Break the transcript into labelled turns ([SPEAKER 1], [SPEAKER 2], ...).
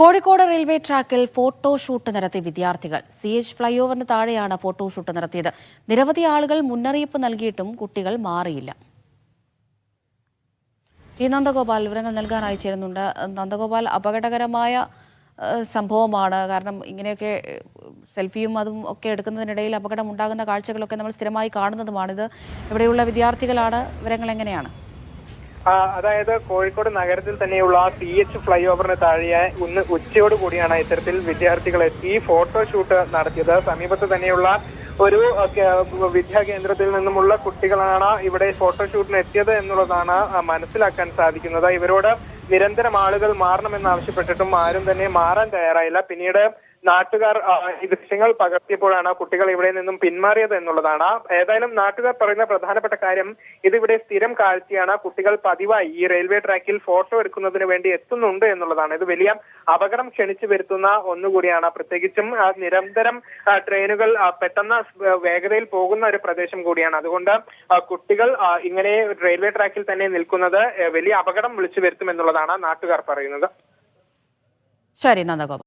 [SPEAKER 1] Kozhikode railway ട്രാക്കിൽ photoshoot നടത്തിയ വിദ്യാർത്ഥികൾ. സി എച്ച് ഫ്ലൈഓവറിന് താഴെയാണ് ഫോട്ടോഷൂട്ട് നടത്തിയത്. നിരവധി ആളുകൾ മുന്നറിയിപ്പ് നൽകിയിട്ടും കുട്ടികൾ മാറിയില്ല. നന്ദഗോപാൽ വിവരങ്ങൾ നൽകാനായി ചേരുന്നുണ്ട്. നന്ദഗോപാൽ അപകടകരമായ സംഭവമാണ്. കാരണം ഇങ്ങനെയൊക്കെ സെൽഫിയും അതും ഒക്കെ എടുക്കുന്നതിനിടയിൽ അപകടം ഉണ്ടാകുന്ന കാഴ്ചകളൊക്കെ നമ്മൾ സ്ഥിരമായി കാണുന്നതുമാണിത്. ഇവിടെയുള്ള വിദ്യാർത്ഥികളാണ്. വിവരങ്ങൾ എങ്ങനെയാണ്?
[SPEAKER 2] അതായത് കോഴിക്കോട് നഗരത്തിൽ തന്നെയുള്ള സി എച്ച് ഫ്ലൈ ഓവറിന് താഴെ ഇന്ന് ഉച്ചയോട് കൂടിയാണ് ഇത്തരത്തിൽ വിദ്യാർത്ഥികൾ എത്തി ഫോട്ടോഷൂട്ട് നടത്തിയത്. സമീപത്ത് തന്നെയുള്ള ഒരു വിദ്യാകേന്ദ്രത്തിൽ വിദ്യാ കേന്ദ്രത്തിൽ നിന്നുമുള്ള കുട്ടികളാണ് ഇവിടെ ഫോട്ടോഷൂട്ടിന് എത്തിയത് എന്നുള്ളതാണ് മനസ്സിലാക്കാൻ സാധിക്കുന്നത്. ഇവരോട് നിരന്തരം ആളുകൾ മാറണമെന്ന് ആവശ്യപ്പെട്ടിട്ടും ആരും തന്നെ മാറാൻ തയ്യാറായില്ല. പിന്നീട് നാട്ടുകാർ ഈ ദൃശ്യങ്ങൾ പകർത്തിയപ്പോഴാണ് കുട്ടികൾ ഇവിടെ നിന്നും പിന്മാറിയത് എന്നുള്ളതാണ്. ഏതായാലും നാട്ടുകാർ പറയുന്ന പ്രധാനപ്പെട്ട കാര്യം ഇതിവിടെ സ്ഥിരം കാഴ്ചയാണ്. കുട്ടികൾ പതിവായി ഈ റെയിൽവേ ട്രാക്കിൽ ഫോട്ടോ എടുക്കുന്നതിന് വേണ്ടി എത്തുന്നുണ്ട് എന്നുള്ളതാണ്. ഇത് വലിയ അപകടം ക്ഷണിച്ചു വരുത്തുന്ന ഒന്നുകൂടിയാണ്. പ്രത്യേകിച്ചും നിരന്തരം ട്രെയിനുകൾ പെട്ടെന്ന് വേഗതയിൽ പോകുന്ന ഒരു പ്രദേശം കൂടിയാണ്. അതുകൊണ്ട് കുട്ടികൾ ഇങ്ങനെ റെയിൽവേ ട്രാക്കിൽ തന്നെ നിൽക്കുന്നത് വലിയ അപകടം വിളിച്ചു വരുത്തും എന്നുള്ളതാണ് നാട്ടുകാർ പറയുന്നത്.
[SPEAKER 1] ശരി നന്ദഗോപാൽ